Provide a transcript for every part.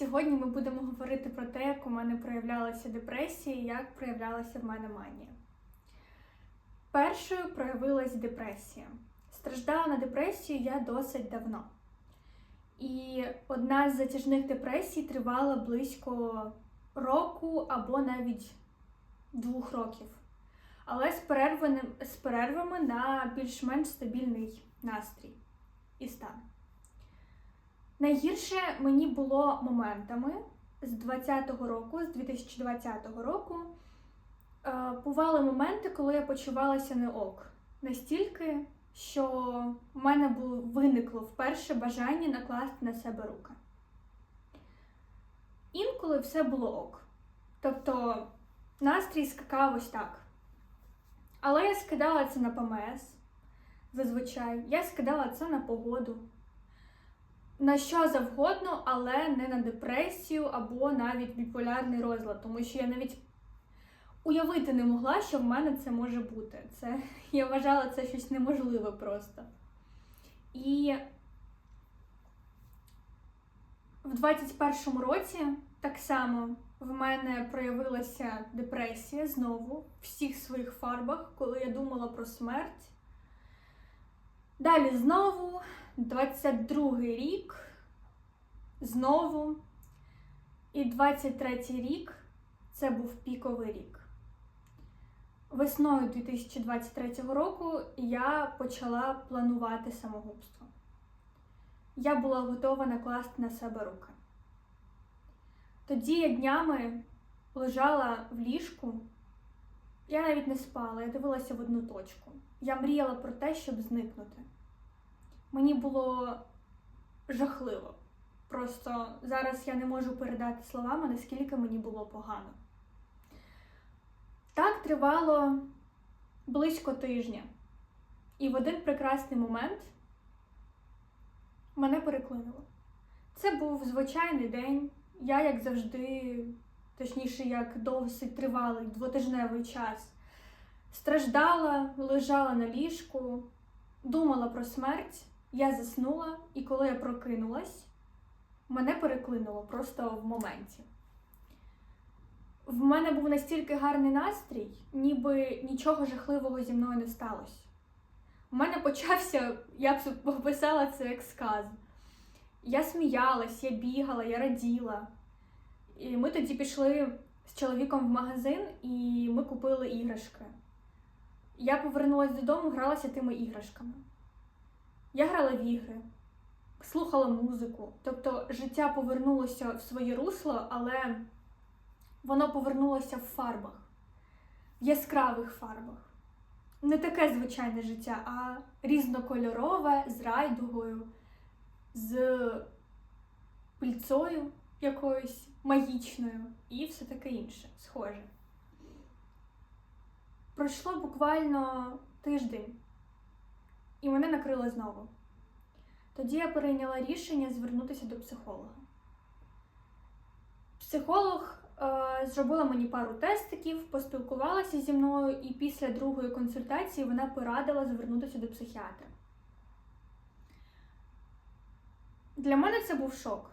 Сьогодні ми будемо говорити про те, як у мене проявлялася депресія і як проявлялася в мене манія. Першою проявилась депресія. Страждала на депресію я досить давно. І одна з затяжних депресій тривала близько року або навіть двох років. Але з перервами, з перервами на більш-менш стабільний настрій і стан. Найгірше мені було моментами з 20-го року, з 2020 року. Е, бували моменти, коли я почувалася не ок. Настільки, що в мене було, виникло вперше бажання накласти на себе руки. Інколи все було ок. Тобто настрій скакав ось так. Але я скидала це на ПМС зазвичай. Я скидала це на погоду на що завгодно, але не на депресію або навіть біполярний розлад, тому що я навіть уявити не могла, що в мене це може бути. Це, Я вважала це щось неможливе просто. І в 21-му році так само в мене проявилася депресія знову в всіх своїх фарбах, коли я думала про смерть. Далі знову 22-й рік, знову. І 23-й рік це був піковий рік. Весною 2023 року я почала планувати самогубство. Я була готова накласти на себе руки. Тоді я днями лежала в ліжку, я навіть не спала, я дивилася в одну точку. Я мріяла про те, щоб зникнути. Мені було жахливо. Просто зараз я не можу передати словами, наскільки мені було погано. Так тривало близько тижня. І в один прекрасний момент мене переклинило. Це був звичайний день. Я, як завжди, точніше, як досить тривалий двотижневий час, страждала, лежала на ліжку, думала про смерть. Я заснула, і коли я прокинулась, мене переклинуло просто в моменті. В мене був настільки гарний настрій, ніби нічого жахливого зі мною не сталося. У мене почався, я б описала це як сказ. Я сміялась, я бігала, я раділа. І ми тоді пішли з чоловіком в магазин і ми купили іграшки. Я повернулася додому, гралася тими іграшками. Я грала в ігри, слухала музику. Тобто життя повернулося в своє русло, але воно повернулося в фарбах, в яскравих фарбах. Не таке звичайне життя, а різнокольорове, з райдугою, з пильцою якоюсь магічною і все таке інше, схоже. Пройшло буквально тиждень і мене накрило знову. Тоді я перейняла рішення звернутися до психолога. Психолог е, зробила мені пару тестиків, поспілкувалася зі мною, і після другої консультації вона порадила звернутися до психіатра. Для мене це був шок.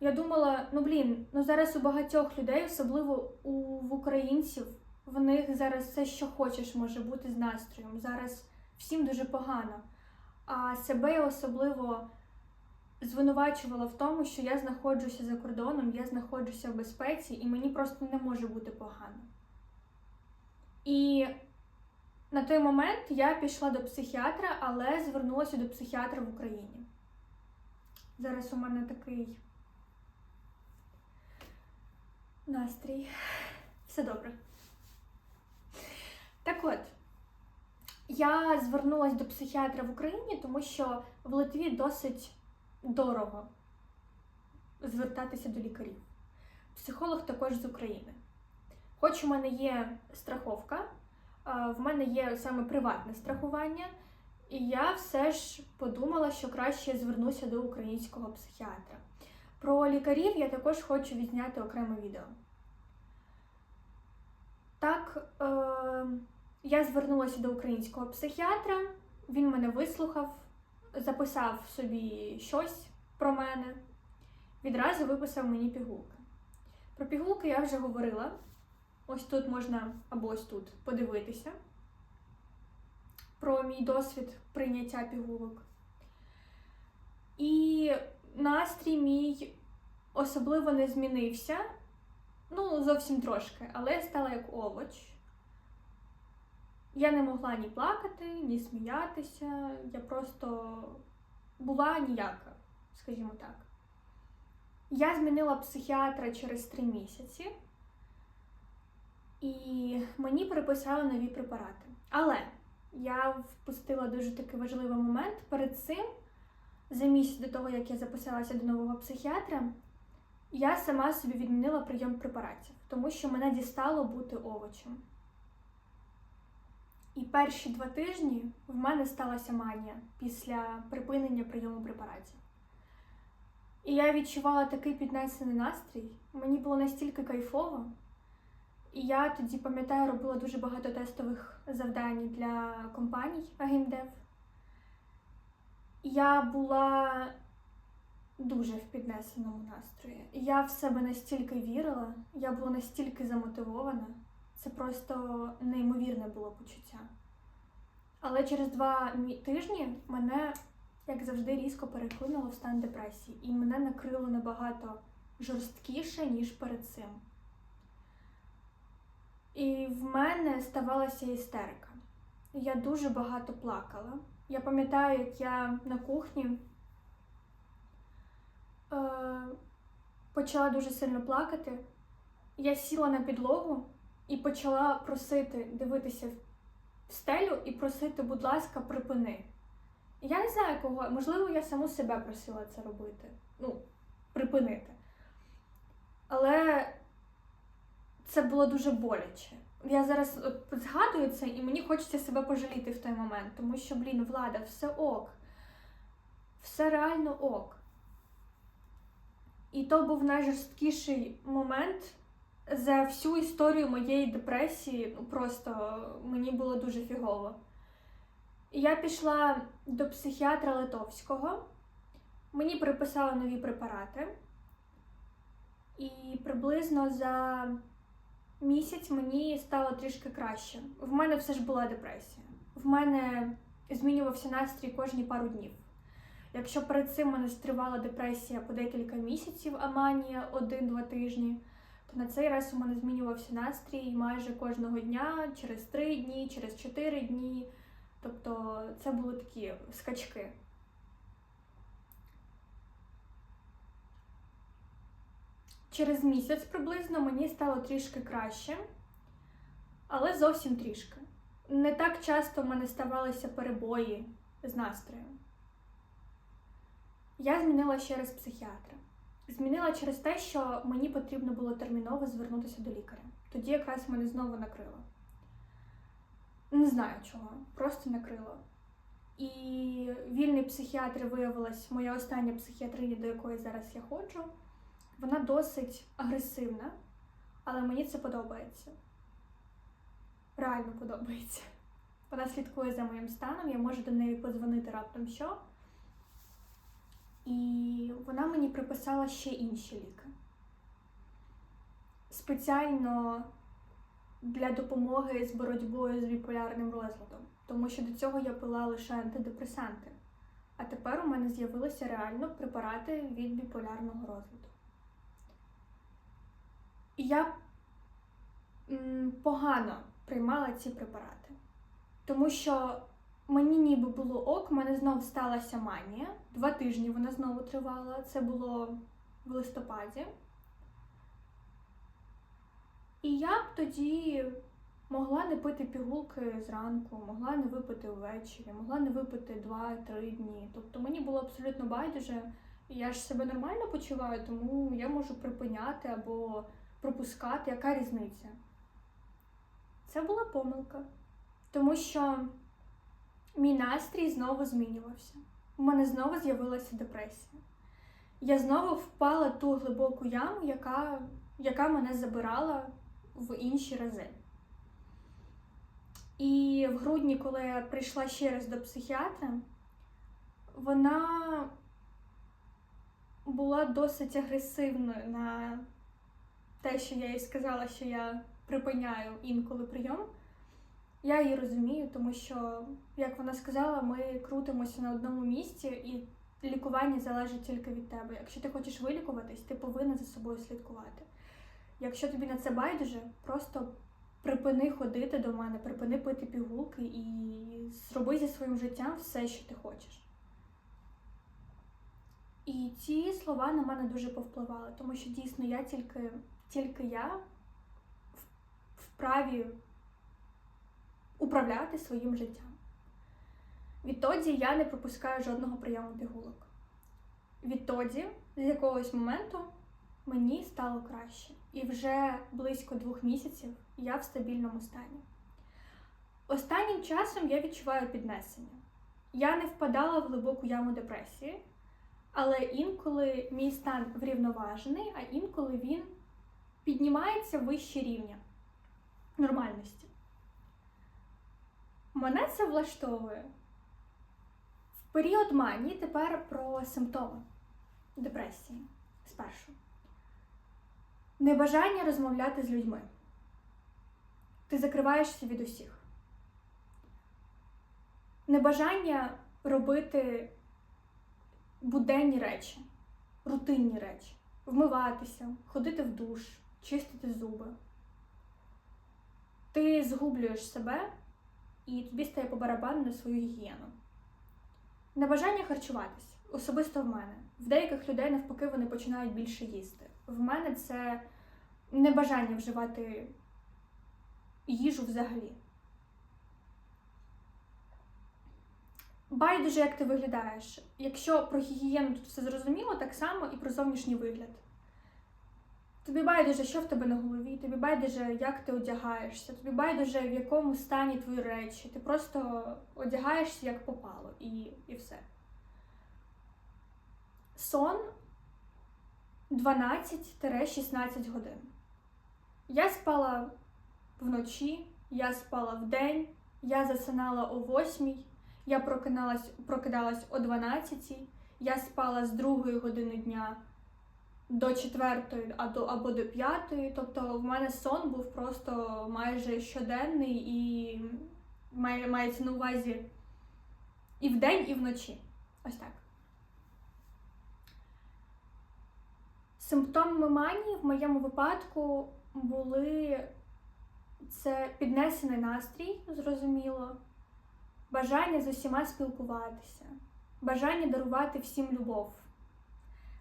Я думала, ну блін, ну зараз у багатьох людей, особливо у в українців, в них зараз все, що хочеш, може бути з настроєм. Зараз всім дуже погано. А себе я особливо звинувачувала в тому, що я знаходжуся за кордоном, я знаходжуся в безпеці, і мені просто не може бути погано. І на той момент я пішла до психіатра, але звернулася до психіатра в Україні. Зараз у мене такий настрій. Все добре. Так от. Я звернулася до психіатра в Україні, тому що в Литві досить дорого звертатися до лікарів. Психолог також з України. Хоч у мене є страховка, в мене є саме приватне страхування, і я все ж подумала, що краще звернуся до українського психіатра. Про лікарів я також хочу відзняти окреме відео. Так. Е я звернулася до українського психіатра, він мене вислухав, записав собі щось про мене. відразу виписав мені пігулки. Про пігулки я вже говорила. Ось тут можна або ось тут подивитися про мій досвід прийняття пігулок. І настрій мій особливо не змінився. Ну, зовсім трошки, але я стала як овоч. Я не могла ні плакати, ні сміятися. Я просто була ніяка, скажімо так. Я змінила психіатра через три місяці, і мені переписали нові препарати. Але я впустила дуже такий важливий момент. Перед цим, за місяць до того, як я записалася до нового психіатра, я сама собі відмінила прийом препаратів, тому що мене дістало бути овочем. І перші два тижні в мене сталася манія після припинення прийому препаратів. І я відчувала такий піднесений настрій. Мені було настільки кайфово. І я тоді, пам'ятаю, робила дуже багато тестових завдань для компаній Агімдев. Я була дуже в піднесеному настрої. Я в себе настільки вірила, я була настільки замотивована. Це просто неймовірне було почуття. Але через два тижні мене, як завжди, різко переклинуло в стан депресії, і мене накрило набагато жорсткіше, ніж перед цим. І в мене ставалася істерика. Я дуже багато плакала. Я пам'ятаю, як я на кухні е, почала дуже сильно плакати. Я сіла на підлогу і почала просити дивитися в стелю і просити, будь ласка, припини. Я не знаю кого, можливо, я саму себе просила це робити. Ну, припинити. Але це було дуже боляче. Я зараз згадую це, і мені хочеться себе пожаліти в той момент, тому що, блін, влада, все ок. Все реально ок. І то був найжорсткіший момент за всю історію моєї депресії. Ну просто мені було дуже фігово. Я пішла до психіатра Литовського. Мені приписали нові препарати. І приблизно за місяць мені стало трішки краще. В мене все ж була депресія. В мене змінювався настрій кожні пару днів. Якщо перед цим мене стривала депресія по декілька місяців, а манія один-два тижні, то на цей раз у мене змінювався настрій майже кожного дня, через три дні, через чотири дні. Тобто це були такі скачки. Через місяць приблизно мені стало трішки краще, але зовсім трішки. Не так часто в мене ставалися перебої з настроєм. Я змінила ще раз психіатра. Змінила через те, що мені потрібно було терміново звернутися до лікаря. Тоді якраз мене знову накрило. Не знаю чого, просто накрило. І вільний психіатр виявилась моя остання психіатриня, до якої зараз я ходжу. Вона досить агресивна, але мені це подобається. Реально подобається. Вона слідкує за моїм станом, я можу до неї подзвонити раптом що. І вона мені приписала ще інші ліки. Спеціально для допомоги з боротьбою з біполярним розладом. Тому що до цього я пила лише антидепресанти. А тепер у мене з'явилися реально препарати від біполярного розладу. Я погано приймала ці препарати, тому що мені ніби було ок, в мене знову сталася манія. Два тижні вона знову тривала. Це було в листопаді. І я б тоді могла не пити пігулки зранку, могла не випити ввечері, могла не випити 2-3 дні. Тобто мені було абсолютно байдуже. Я ж себе нормально почуваю, тому я можу припиняти або пропускати, яка різниця? Це була помилка, тому що мій настрій знову змінювався. У мене знову з'явилася депресія. Я знову впала ту глибоку яму, яка, яка мене забирала в інші рази. І в грудні, коли я прийшла ще раз до психіатра, вона була досить агресивною на те, що я їй сказала, що я припиняю інколи прийом. Я її розумію, тому що, як вона сказала, ми крутимося на одному місці, і лікування залежить тільки від тебе. Якщо ти хочеш вилікуватись, ти повинна за собою слідкувати. Якщо тобі на це байдуже, просто припини ходити до мене, припини пити пігулки і зроби зі своїм життям все, що ти хочеш. І ці слова на мене дуже повпливали, тому що дійсно я тільки, тільки я вправі управляти своїм життям. Відтоді я не пропускаю жодного прийому пігулок. Відтоді, з якогось моменту, мені стало краще. І вже близько двох місяців я в стабільному стані. Останнім часом я відчуваю піднесення. Я не впадала в глибоку яму депресії, але інколи мій стан врівноважений, а інколи він піднімається вище рівня нормальності. Мене це влаштовує. В період манії тепер про симптоми депресії спершу. Небажання розмовляти з людьми. Ти закриваєшся від усіх. Небажання робити буденні речі, рутинні речі, вмиватися, ходити в душ, чистити зуби. Ти згублюєш себе і тобі стає по барабану на свою гігієну. Небажання харчуватись, особисто в мене. В деяких людей навпаки вони починають більше їсти. В мене це небажання вживати їжу взагалі. Байдуже, як ти виглядаєш. Якщо про гігієну тут все зрозуміло, так само і про зовнішній вигляд. Тобі байдуже, що в тебе на голові, тобі байдуже, як ти одягаєшся, тобі байдуже, в якому стані твої речі. Ти просто одягаєшся як попало, і, і все. Сон 12-16 годин. Я спала вночі, я спала вдень, я засинала о 8, я прокиналась, прокидалась о 12, я спала з 2 години дня до 4 а до, або до 5. Тобто в мене сон був просто майже щоденний і має, мається на увазі і вдень, і вночі. Ось так. Симптоми манії в моєму випадку були це піднесений настрій, зрозуміло, бажання з усіма спілкуватися, бажання дарувати всім любов,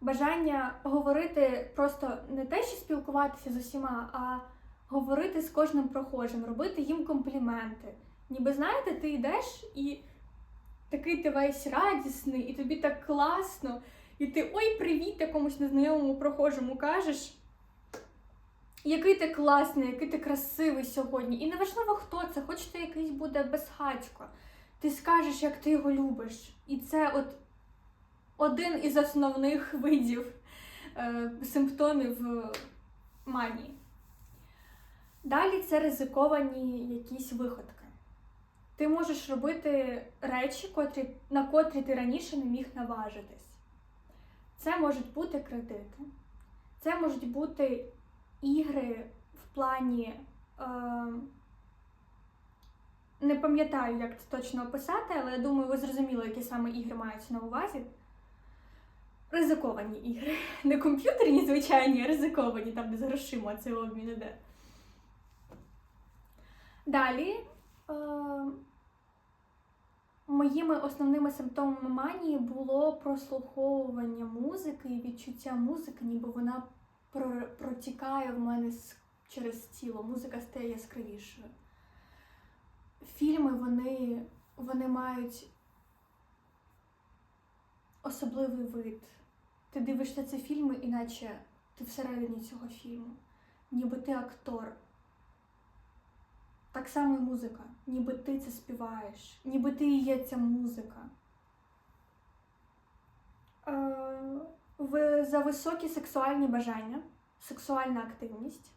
бажання говорити просто не те, що спілкуватися з усіма, а говорити з кожним прохожим, робити їм компліменти. Ніби знаєте, ти йдеш і такий ти весь радісний, і тобі так класно. І ти ой, привіт, якомусь незнайомому прохожому кажеш, який ти класний, який ти красивий сьогодні. І неважливо, хто це, хоч ти якийсь буде безхатько. Ти скажеш, як ти його любиш. І це от один із основних видів е, симптомів е, манії. Далі це ризиковані якісь виходки. Ти можеш робити речі, котрі, на котрі ти раніше не міг наважитись. Це можуть бути кредити, це можуть бути ігри в плані. Е, не пам'ятаю, як це точно описати, але я думаю, ви зрозуміли, які саме ігри маються на увазі. Ризиковані ігри. Не комп'ютерні, звичайні, а ризиковані, там де з грошима цей обмін іде. Далі. Е, Моїми основними симптомами манії було прослуховування музики і відчуття музики, ніби вона про- протікає в мене через тіло. Музика стає яскравішою. Фільми вони, вони мають особливий вид. Ти дивишся ці фільми, іначе ти всередині цього фільму, ніби ти актор. Так само і музика, ніби ти це співаєш, ніби ти і є ця музика. Е, за високі сексуальні бажання, сексуальна активність.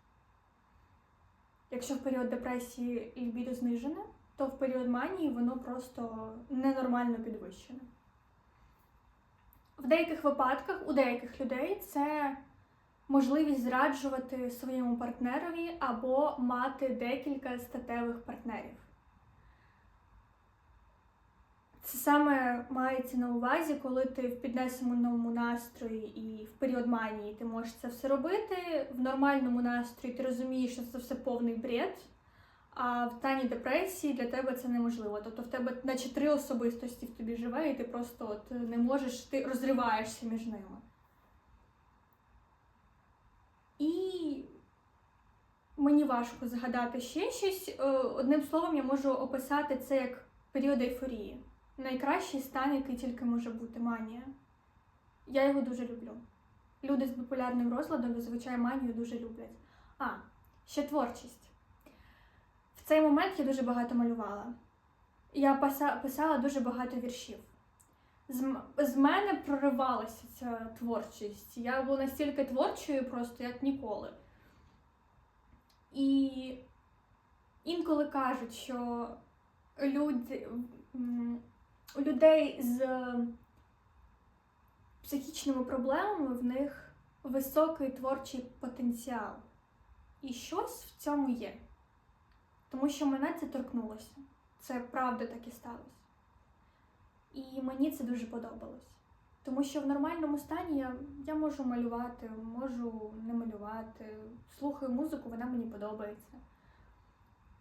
Якщо в період депресії лібідо знижене, то в період манії воно просто ненормально підвищене. В деяких випадках у деяких людей це можливість зраджувати своєму партнерові або мати декілька статевих партнерів. Це саме мається на увазі, коли ти в піднесеному настрої і в період манії ти можеш це все робити. В нормальному настрої ти розумієш, що це все повний бред, а в стані депресії для тебе це неможливо. Тобто в тебе наче три особистості в тобі живе, і ти просто от не можеш, ти розриваєшся між ними. І мені важко згадати ще щось. Е, Одним словом, я можу описати це як період ейфорії. Найкращий стан, який тільки може бути манія. Я його дуже люблю. Люди з біполярним розладом зазвичай манію дуже люблять. А, ще творчість. Цей момент я дуже багато малювала. Я писала дуже багато віршів. З, з мене проривалася ця творчість. Я була настільки творчою, просто як ніколи. І інколи кажуть, що люди, у людей з психічними проблемами в них високий творчий потенціал. І щось в цьому є. Тому що мене це торкнулося. Це правда так і сталося. І мені це дуже подобалось. Тому що в нормальному стані я, я можу малювати, можу не малювати, слухаю музику, вона мені подобається.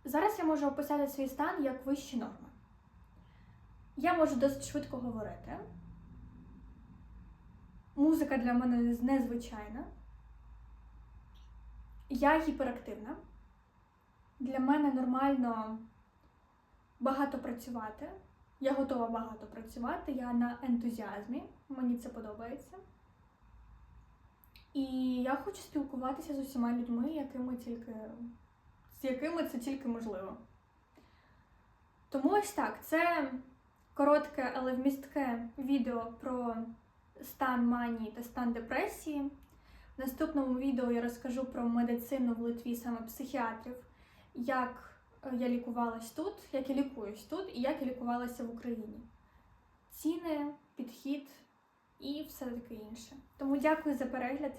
Зараз я можу описати свій стан як вищі норми. Я можу досить швидко говорити. Музика для мене незвичайна. Я гіперактивна. Для мене нормально багато працювати. Я готова багато працювати, я на ентузіазмі, мені це подобається. І я хочу спілкуватися з усіма людьми, якими тільки, з якими це тільки можливо. Тому ось так, це коротке, але вмістке відео про стан манії та стан депресії. В наступному відео я розкажу про медицину в Литві, саме психіатрів, як е, я лікувалась тут, як я лікуюсь тут і як я лікувалася в Україні. Ціни, підхід і все таке інше. Тому дякую за перегляд.